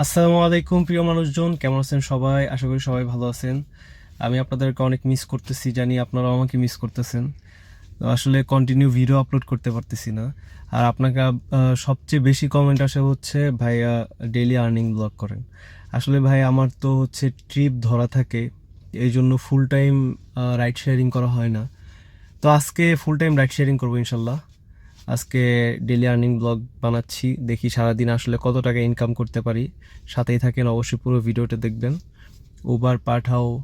আসসালামু আলাইকুম, প্রিয় মানুষজন। কেমন আছেন সবাই? আশা করি সবাই ভালো আছেন। আমি আপনাদেরকে অনেক মিস করতেছি, জানি আপনারাও আমাকে মিস করতেছেন। আসলে কন্টিনিউ ভিডিও আপলোড করতে পারতেছি না। আর আপনাকে সবচেয়ে বেশি কমেন্ট আসে হচ্ছে ভাইয়া ডেইলি আর্নিং ব্লগ করেন। আসলে ভাই, আমার তো হচ্ছে ট্রিপ ধরা থাকে। এই জন্য ফুল টাইম রাইড শেয়ারিং করা হয় না। তো আজকে ফুল টাইম রাইড শেয়ারিং করব ইনশাল্লাহ। আজকে ডেলি আর্নিং ব্লগ বানাচ্ছি। দেখি সারাদিন আসলে কত টাকা ইনকাম করতে পারি। সাথেই থাকেন অবশ্যই পুরো ভিডিওটা দেখবেন। উবার পাঠাও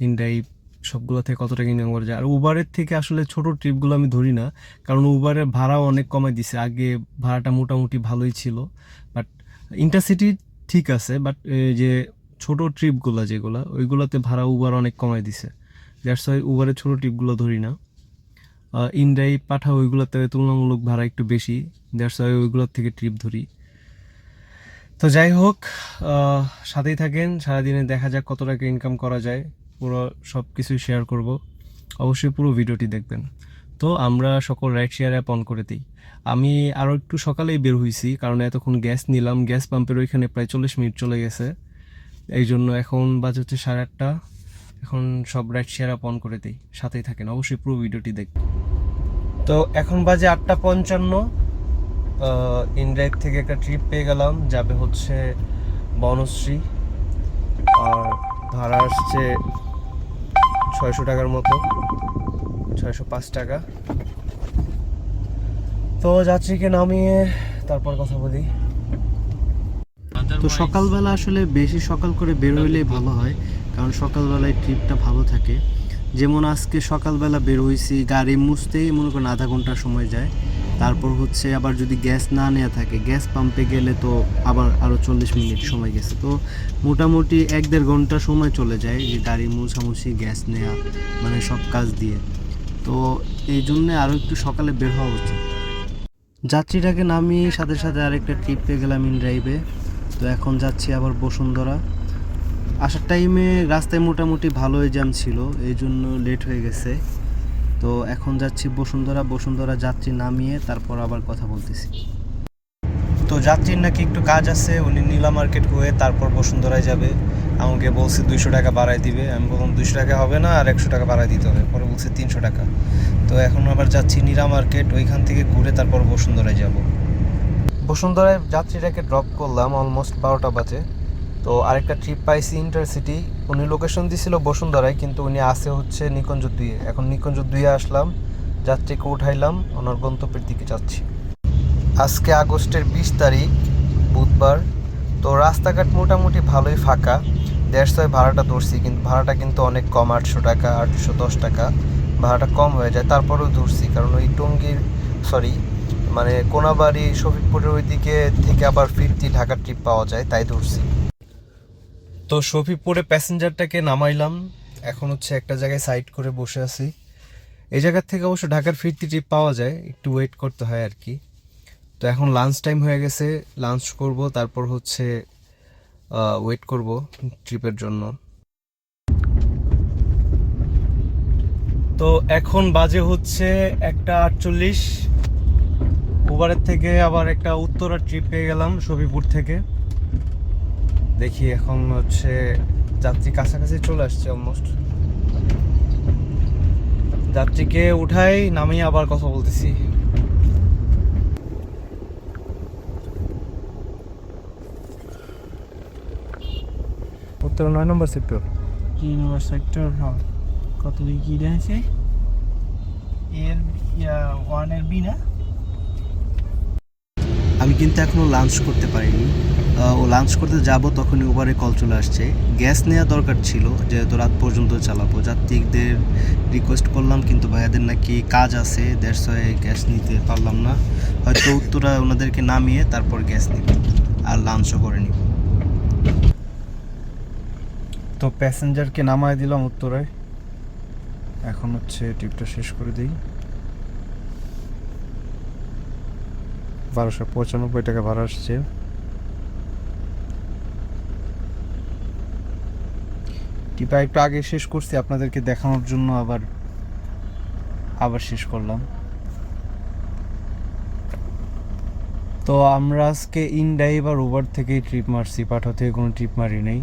ইনড্রাইভ সবগুলো থেকে কত টাকা ইনকাম করা যায়। আর উবারের থেকে আসলে ছোট ট্রিপগুলো আমি ধরি না। কারণ উবারের ভাড়াও অনেক কমাই দিছে। আগে ভাড়াটা মোটামুটি ভালোই ছিল। বাট ইন্টারসিটি ঠিক আছে। বাট যে ছোট ট্রিপগুলো যেগুলো, ওইগুলোতে ভাড়া উবার অনেক কমাই দিছে। দ্যাটস ওয়াই উবারের ছোট ট্রিপগুলো ধরি না। ইন্ডাই পাঠা ওইগুলোতে তুলনামূলক ভাড়া একটু বেশি। দ্যাটস ওয়াই ওইগুলোর থেকে ট্রিপ ধরি। তো যাই হোক সাথেই থাকেন, সারাদিনে দেখা যাক কত টাকা ইনকাম করা যায়। পুরো সব কিছুই শেয়ার করব। অবশ্যই পুরো ভিডিওটি দেখবেন। তো আমরা সকল রাইড শেয়ার অ্যাপ অন করে দিই। আমি আরও একটু সকালেই বের হয়েছি কারণ এতক্ষণ গ্যাস নিলাম। গ্যাস পাম্পের ওইখানে প্রায় চল্লিশ মিনিট চলে গেছে। এই জন্য এখন বাজে হচ্ছে সাড়ে আটটা। এখন সব রাইড শেয়ার অ্যাপ অন করে দিই, সাথেই থাকেন, অবশ্যই পুরো ভিডিওটি দেখবেন। তো এখন বাজে আটটা পঞ্চান্ন ইনড্রাইভ থেকে একটা ট্রিপ পেয়ে গেলাম, যাবে হচ্ছে বনশ্রী, আর ভাড়া আসছে ছয়শো টাকার মতো, ছয়শো পাঁচ টাকা। তো যাত্রীকে নামিয়ে তারপর কথা বলি। তো সকালবেলা আসলে বেশি সকাল করে বের ভালো হয়। কারণ সকালবেলায় ট্রিপটা ভালো থাকে। যেমন আজকে সকালবেলা বের হয়েছি গাড়ি মুছতেই মনে করেন আধা ঘণ্টা সময় যায়। তারপর হচ্ছে আবার যদি গ্যাস না নেওয়া থাকে, গ্যাস পাম্পে গেলে তো আবার আরও চল্লিশ মিনিট সময় গেছে। তো মোটামুটি এক দেড় ঘণ্টা সময় চলে যায় যে গাড়ি মুছামুছি, গ্যাস নেওয়া মানে সব কাজ দিয়ে। তো এই জন্যে আরও একটু সকালে বের হওয়া উচিত। যাত্রীটাকে নামিয়ে সাথে সাথে আরেকটা ট্রিপ পেয়ে গেলাম ইন ড্রাইভে তো এখন যাচ্ছি আবার বসুন্ধরা। আসার টাইমে রাস্তায় মোটামুটি ভালোই জ্যাম ছিল, এই জন্য লেট হয়ে গেছে। তো এখন যাচ্ছি বসুন্ধরা বসুন্ধরা যাত্রী নামিয়ে তারপর আবার কথা বলতেছি। তো যাত্রীর নাকি একটু কাজ আছে, উনি নীলা মার্কেট হয়ে তারপর বসুন্ধরায় যাবে। আমাকে বলছে দুইশো টাকা বাড়ায় দিবে। আমি বললাম, দুইশো টাকা হবে না, আর একশো টাকা বাড়ায় দিতে হবে। পরে বলছে, তিনশো টাকা। তো এখন আবার যাচ্ছি নীলা মার্কেট ওইখান থেকে ঘুরে তারপর বসুন্ধরায় যাব। বসুন্ধরায় যাত্রীটাকে ড্রপ করলাম অলমোস্ট বারোটা বাজে। তো আরেকটা ট্রিপ পাইছি ইন্টারসিটি উনি লোকেশন দিছিল বসুন্ধরায়, কিন্তু উনি আসে হচ্ছে নিকুঞ্জ দুইয়ে এখন নিকুঞ্জ দুইয়ে আসলাম, যাত্রীকে উঠাইলাম, ওনার গন্তব্যের দিকে যাচ্ছি। আজকে আগস্টের বিশ তারিখ, বুধবার। তো রাস্তাঘাট মোটামুটি ভালোই ফাঁকা, দেড়শোয় ভাড়াটা ধরছি, কিন্তু ভাড়াটা কিন্তু অনেক কম, আটশো টাকা, আটশো দশ টাকা। ভাড়াটা কম হয়ে যায়, তারপরেও ধরছি, কারণ ওই টঙ্গীর সরি মানে কোনাবাড়ি, শফিকপুরের ওইদিকে থেকে আবার ফিরতি ঢাকার ট্রিপ পাওয়া যায়, তাই ধরছি। তো শফিকপুরে প্যাসেঞ্জারটাকে নামাইলাম। এখন হচ্ছে একটা জায়গায় সাইড করে বসে আছি। এই জায়গার থেকে অবশ্য ঢাকার ফিরতি ট্রিপ পাওয়া যায়, একটু ওয়েট করতে হয় আর কি তো এখন লাঞ্চ টাইম হয়ে গেছে লাঞ্চ করব, তারপর হচ্ছে ওয়েট করব ট্রিপের জন্য। তো এখন বাজে হচ্ছে একটা আটচল্লিশ। উবারের থেকে আবার একটা উত্তরা ট্রিপ পেয়ে গেলাম সবিপুর থেকে। দেখি এখন হচ্ছে যাত্রী কাছাকাছি চলে আসছে অলমোস্ট যাত্রীকে উঠাই নামিয়ে আবার কথা বলতেছি। উত্তরা নয় নম্বর সেক্টর তিন নম্বর সেক্টর হ্যাঁ। কত কি আছে এর ওয়ানের বি না? কিন্তু এখনও লাঞ্চ করতে পারিনি। ও লাঞ্চ করতে যাব তখনই উবারে কল চলে আসছে। গ্যাস নেওয়া দরকার ছিল, যেহেতু রাত পর্যন্ত চালাবো। যাত্রীদের রিকোয়েস্ট করলাম, কিন্তু ভাইয়াদের নাকি কাজ আছে দেড়শো গ্যাস নিতে পারলাম না। হয়তো উত্তরা ওনাদেরকে নামিয়ে তারপর গ্যাস নিব, আর লাঞ্চও করে নিব তো প্যাসেঞ্জারকে নামায় দিলাম উত্তরায়। এখন হচ্ছে ট্রিপটা শেষ করে দিই। বারোশো পঁচানব্বই টাকা ভাড়া আসছে। টিপা একটু আগে শেষ করছি, আপনাদেরকে দেখানোর জন্য আবার আবার শেষ করলাম। তো আমরা আজকে ইনডাইভ আর ওভার থেকেই ট্রিপ মারছি, পাঠা থেকে কোনো ট্রিপ মারি নেই।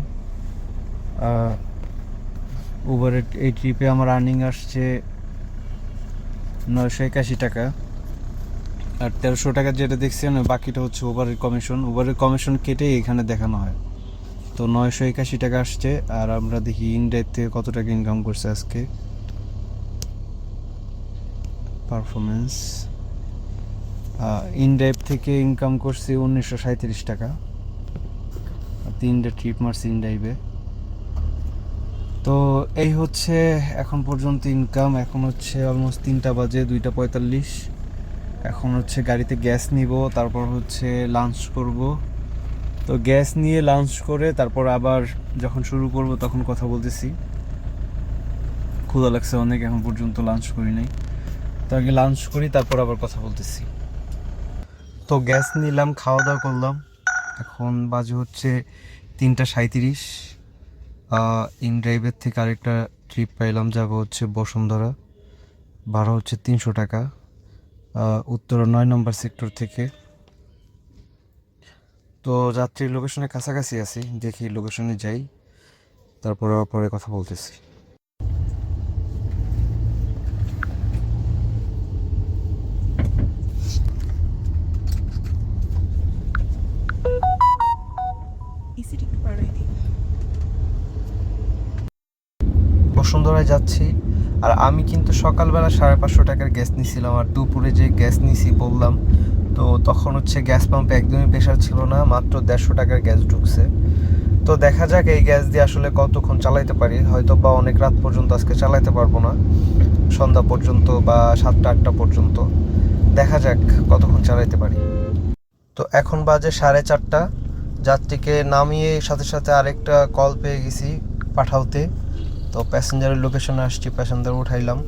উবারের এই ট্রিপে আমার আর্নিং আসছে নয়শো একাশি টাকা। আর তেরোশো টাকা যেটা দেখছেন বাকিটা হচ্ছে উবারের কমিশন উবারের কমিশন কেটে এখানে দেখানো হয়। তো নয়শো একাশি টাকা আসছে, আর আমরা দেখি ইনডাইভ থেকে কত টাকা ইনকাম করছে আজকে। পারফরমেন্স ইনডাইভ থেকে ইনকাম করছি উনিশশো সাঁত্রিশ টাকা। তিনটে ট্রিপ মারছি ইনডাইভে তো এই হচ্ছে এখন পর্যন্ত ইনকাম এখন হচ্ছে অলমোস্ট তিনটা বাজে, দুইটা পঁয়তাল্লিশ। এখন হচ্ছে গাড়িতে গ্যাস নিব, তারপর হচ্ছে লাঞ্চ করব। তো গ্যাস নিয়ে লাঞ্চ করে তারপর আবার যখন শুরু করব তখন কথা বলতেছি। ক্ষুধা লাগছে অনেক, এখন পর্যন্ত লাঞ্চ করি নাই। তো আগে লাঞ্চ করি, তারপর আবার কথা বলতেছি। তো গ্যাস নিলাম, খাওয়া দাওয়া করলাম। এখন বাজে হচ্ছে তিনটা সাঁত্রিশ ইন ড্রাইভের থেকে আরেকটা ট্রিপ পাইলাম, যাব হচ্ছে বসুন্ধরা। ভাড়া হচ্ছে তিনশো টাকা। উত্তর নয় নম্বর সেক্টর থেকে। তো যাত্রীর লোকেশনের কাছাকাছি আছি, দেখি লোকেশনে যাই, তারপরে পরে কথা বলতেছি। বসুন্ধরায় যাচ্ছি। আর আমি কিন্তু সকালবেলা সাড়ে পাঁচশো টাকার গ্যাস নিছিলাম আর দুপুরে যে গ্যাস নিছি বললাম, তো তখন হচ্ছে গ্যাস পাম্পে একদমই প্রেশার ছিল না, মাত্র দেড়শো টাকার গ্যাস ঢুকছে। তো দেখা যাক এই গ্যাস দিয়ে আসলে কতক্ষণ চালাইতে পারি, হয়তো বা অনেক রাত পর্যন্ত, আজকে চালাইতে পারব না। সন্ধ্যা পর্যন্ত বা সাতটা, আটটা পর্যন্ত। দেখা যাক কতক্ষণ চালাইতে পারি। তো এখন বাজে সাড়ে চারটা। যাত্রীকে নামিয়ে সাথে সাথে আরেকটা কল পেয়ে গেছি পাঠাওতে। তো প্যাসেঞ্জারের লোকেশনে আসছি, প্যাসেঞ্জার উঠাইলাম।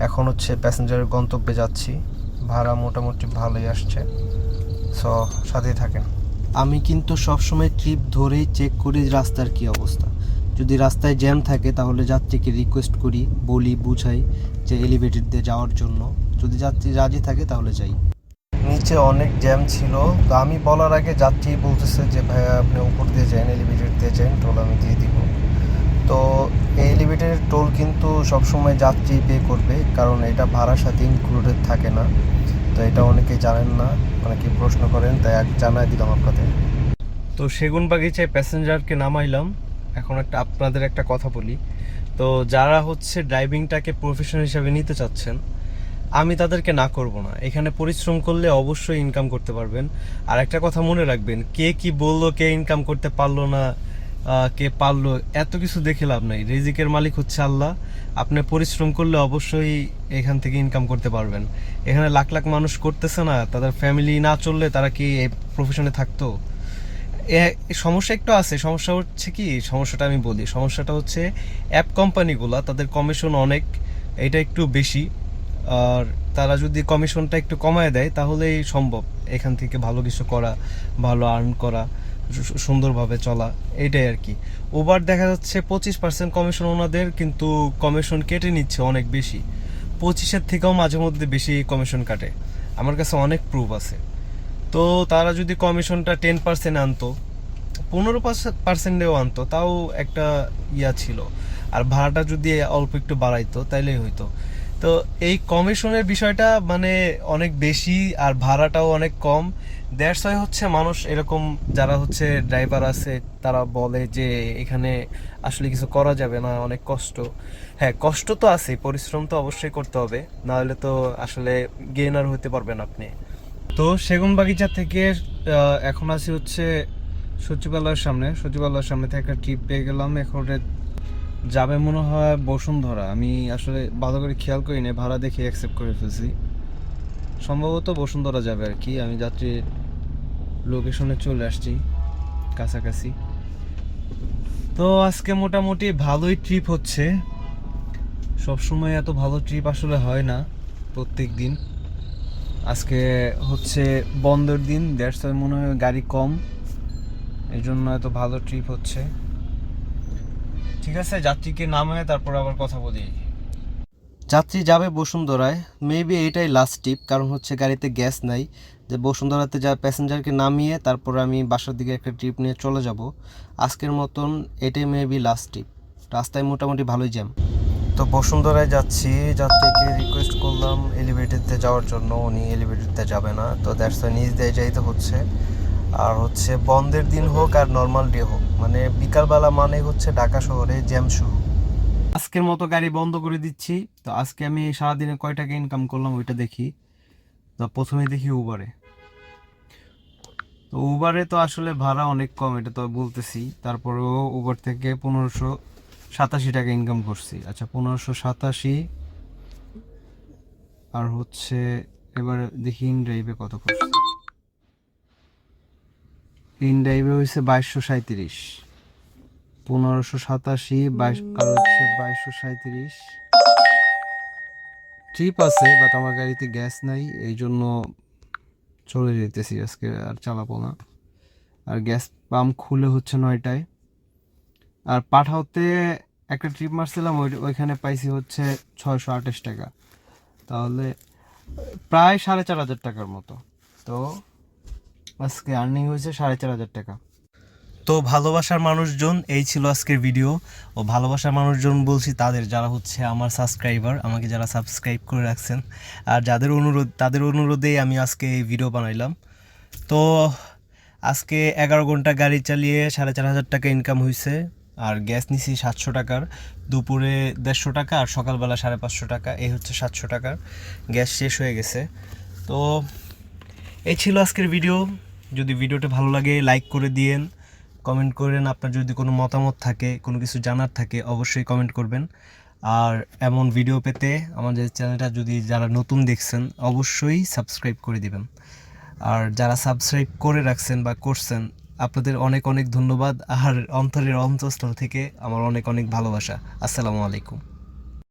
এখন হচ্ছে প্যাসেঞ্জারের গন্তব্যে যাচ্ছি। ভাড়া মোটামুটি ভালোই আসছে। সো সাথেই থাকেন। আমি কিন্তু সবসময় ট্রিপ ধরেই চেক করি রাস্তার কি অবস্থা। যদি রাস্তায় জ্যাম থাকে, তাহলে যাত্রীকে রিকোয়েস্ট করি, বলি, বুঝাই যে এলিভেটেড দিয়ে যাওয়ার জন্য। যদি যাত্রী রাজি থাকে, তাহলে যাই। নিচে অনেক জ্যাম ছিল। তো আমি বলার আগে যাত্রী বলতেছে যে, ভাইয়া, আপনি উপর দিয়ে যান এলিভেটেড দিয়ে যান টোল আমি দিয়ে দিব। তো এই এলিভেটেড টোল কিন্তু সবসময় যাত্রী পে করবে, কারণ এটা ভাড়ার সাথে ইনক্লুডেড থাকে না। তো এটা অনেকেই জানেন না অনেকে প্রশ্ন করেন, তাই এক জানাই দিলাম আপনাদের। তো সেগুন বাগিচায় প্যাসেঞ্জারকে নামাইলাম। এখন একটা আপনাদের একটা কথা বলি। তো যারা হচ্ছে ড্রাইভিংটাকে প্রফেশন হিসাবে নিতে চাচ্ছেন, আমি তাদেরকে না করব না। এখানে পরিশ্রম করলে অবশ্যই ইনকাম করতে পারবেন। আর একটা কথা মনে রাখবেন, কে কি বলল, কে ইনকাম করতে পারল না কে পারল, এত কিছু দেখে লাভ নাই। রিজিকের মালিক হচ্ছে আল্লাহ। আপনি পরিশ্রম করলে অবশ্যই এখান থেকে ইনকাম করতে পারবেন। এখানে লাখ লাখ মানুষ করতেছে না, তাদের ফ্যামিলি না চললে তারা কি এই প্রফেশনে থাকতো? সমস্যা একটু আছে। সমস্যা হচ্ছে কি? সমস্যাটা আমি বলি। সমস্যাটা হচ্ছে অ্যাপ কোম্পানিগুলা তাদের কমিশন অনেক, এটা একটু বেশি। আর তারা যদি কমিশনটা একটু কমায় দেয়, তাহলেই সম্ভব এখান থেকে ভালো কিছু করা, ভালো আর্ন করা। সুন্দরভাবে চলা, এইটাই আর কি। ওভার দেখা যাচ্ছে পঁচিশ পার্সেন্ট কমিশন ওনাদের, কিন্তু কমিশন কেটে নিচ্ছে অনেক বেশি। পঁচিশের থেকেও মাঝে মধ্যে বেশি কমিশন কাটে। আমার কাছে অনেক প্রুফ আছে। তো তারা যদি কমিশনটা টেন পার্সেন্ট আনতো, পনেরো পার্সেন্টেও আনতো, তাও একটা ইয়া ছিল। আর ভাড়াটা যদি অল্প একটু বাড়াইতো, তাইলেই হইতো। তো এই কমিশনের বিষয়টা মানে অনেক বেশি আর ভাড়াটাও অনেক কম। দ্যাটস ওয়াই হচ্ছে মানুষ এরকম যারা হচ্ছে ড্রাইভার আছে, তারা বলে যে এখানে আসলে কিছু করা যাবে না, অনেক কষ্ট। হ্যাঁ কষ্ট তো আছে পরিশ্রম তো অবশ্যই করতে হবে। না হলে তো আসলে গেনার হতে পারবেন আপনি। তো সেগুন বাগিচা থেকে এখন আছি হচ্ছে সচিবালয়ের সামনে। সচিবালয়ের সামনে থেকে একটা ট্রিপ পেয়ে গেলাম। এখন যাবে মনে হয় বসুন্ধরা। আমি আসলে ভালো করে খেয়াল করি না ভাড়া দেখে অ্যাকসেপ্ট করে ফেলছি। সম্ভবত বসুন্ধরা যাবে আর কি। আমি যাত্রী লোকেশনে চলে আসছি, কাছাকাছি। তো আজকে মোটামুটি ভালোই ট্রিপ হচ্ছে। সবসময় এত ভালো ট্রিপ আসলে হয় না প্রত্যেক দিন আজকে হচ্ছে বন্ধের দিন দ্যাটস মনে হয় গাড়ি কম। এই জন্য এত ভালো ট্রিপ হচ্ছে। ঠিক আছে, যাত্রীকে নামায় তারপর আবার কথা বলি। যাত্রী যাবে বসুন্ধরায়। মেবি এইটাই লাস্ট টিপ কারণ হচ্ছে গাড়িতে গ্যাস নাই। যে বসুন্ধরাতে যা প্যাসেঞ্জারকে নামিয়ে তারপর আমি বাসার দিকে একটা ট্রিপ নিয়ে চলে যাব। আজকের মতন এটাই মেবি লাস্ট ট্রিপ রাস্তায় মোটামুটি ভালোই জ্যাম তো বসুন্ধরায় যাচ্ছি, যাত্রীকে রিকোয়েস্ট করলাম এলিভেটেডতে যাওয়ার জন্য। উনি এলিভেটেডতে যাবে না। তো দ্যাটস নিজ দিয়ে যাইতে হচ্ছে। হচ্ছে বন্ধের দিন হোক আর নর্মাল ডে হোক। মানে বিকালবেলা মানে হচ্ছে ঢাকা শহরে জ্যাম শুরু। আজকের মতো গাড়ি বন্ধ করে দিচ্ছি। তো আজকে আমি সারাদিনে কয় টাকা ইনকাম করলাম ওইটা দেখি। তো প্রথমে দেখি উবারে তো উবারে তো আসলে ভাড়া অনেক কম, এটা তো বলতেছি। তারপরেও উবার থেকে পনেরোশো সাতাশি টাকা ইনকাম করছি। আচ্ছা পনেরোশো সাতাশি। আর হচ্ছে এবার দেখি ইন ড্রাইভে কত করছি। ইন ড্রাইভে হয়েছে বাইশশো সাঁত্রিশ পনেরোশো সাতাশি, বাইশ বাইশশো সাঁত্রিশ ট্রিপ আছে বাট আমার গাড়িতে গ্যাস নাই এই জন্য চলে যেতেছি আজকে আর চালাবো না। আর গ্যাস পাম্প খুলে হচ্ছে নয়টায়। আর পাঠাওতে একটা ট্রিপ মারছিলাম, ওই, ওইখানে পাইছি হচ্ছে ছয়শো আঠাশ টাকা। তাহলে প্রায় সাড়ে চার হাজার টাকার মতো। তো আজকে আর্নিং হয়েছে সাড়ে চার হাজার টাকা। তো ভালোবাসার মানুষজন, এই ছিল আজকের ভিডিও ও ভালোবাসার মানুষজন বলছি তাদের, যারা হচ্ছে আমার সাবস্ক্রাইবার আমাকে যারা সাবস্ক্রাইব করে রাখছেন। আর যাদের অনুরোধ, তাদের অনুরোধেই আমি আজকে এই ভিডিও বানাইলাম। তো আজকে এগারো ঘণ্টা গাড়ি চালিয়ে সাড়ে চার হাজার টাকা ইনকাম হয়েছে আর গ্যাস নিছি সাতশো টাকার। দুপুরে দেড়শো টাকা আর সকালবেলা সাড়ে পাঁচশো টাকা। এই হচ্ছে সাতশো টাকার। গ্যাস শেষ হয়ে গেছে। তো এই ছিল আজকের ভিডিও যদি ভিডিওটা ভালো লাগে লাইক করে দিয়েন। কমেন্ট করেন আপনার যদি কোনো মতামত থাকে, কোনো কিছু জানার থাকে, অবশ্যই কমেন্ট করবেন। আর এমন ভিডিও পেতে আমাদের চ্যানেলটা যদি যারা নতুন দেখছেন, অবশ্যই সাবস্ক্রাইব করে দিবেন। আর যারা সাবস্ক্রাইব করে রাখছেন বা করছেন, আপনাদের অনেক অনেক ধন্যবাদ। আর অন্তরের অন্তঃস্থল থেকে আমার অনেক অনেক ভালোবাসা। আসসালামু আলাইকুম।